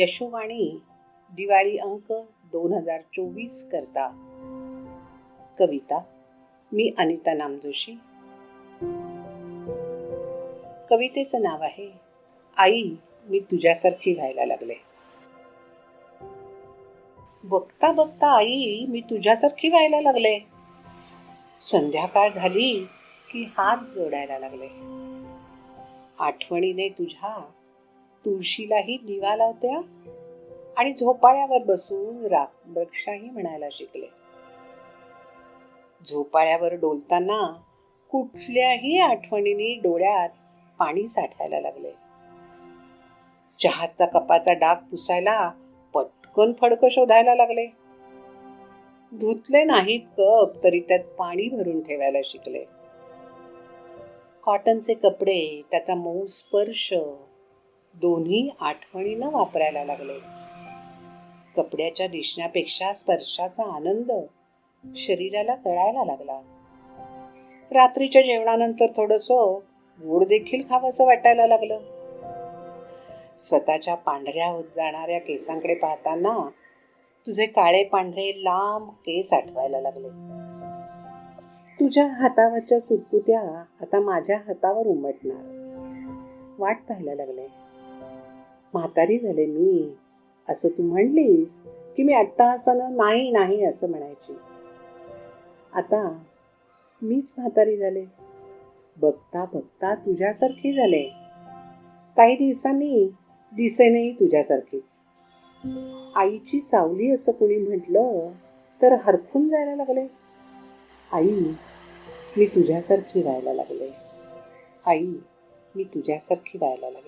यशोवाणी दिवाळी अंक दोन हजार चोवीस करता. कविता मी अनिता नामजोशी. कवितेचं नाव आहे आई मी तुझ्यासारखी व्हायला लागले. बघता बघता आई मी तुझ्यासारखी व्हायला लागले. संध्याकाळ झाली की हात जोडायला लागले. आठवणीने तुझ्या तुळशीलाही दिवा लावत्या आणि झोपाळ्यावर बसून राक्षाही म्हणायला शिकले. झोपाळ्यावर डोलताना कुठल्याही आठवणीने डोळ्यात पाणी साठायला लागले. चहाचा कपाचा डाग पुसायला पटकन फडक शोधायला लागले. धुतले नाहीत कप तरी त्यात पाणी भरून ठेवायला शिकले. कॉटनचे कपडे त्याचा मऊ स्पर्श दोन्ही आठवणीनं वापरायला लागले. कपड्याच्या दिसण्यापेक्षा स्पर्शाचा आनंद शरीराला कळायला लागला. रात्रीच्या जेवणानंतर थोडस गोड देखील खावंसं वाटायला लागलं. स्वतःच्या पांढऱ्या होत जाणाऱ्या केसांकडे पाहताना तुझे काळे पांढरे लांब केस आठवायला लागले. तुझ्या हातावरच्या सुटकुत्या आता माझ्या हातावर उमटणार. वाट पाहायला लागले. म्हातारी झाले मी. असं तू म्हणलीस की मी अट्टहासानं नाही नाही असं म्हणायची. आता मीच म्हातारी झाले. बघता बघता तुझ्यासारखी झाले. काही दिवसांनी दिसेनही तुझ्यासारखीच. आईची सावली असं कुणी म्हटलं तर हरखून जायला लागले. आई मी तुझ्यासारखी व्हायला लागले. आई मी तुझ्यासारखी व्हायला लागले.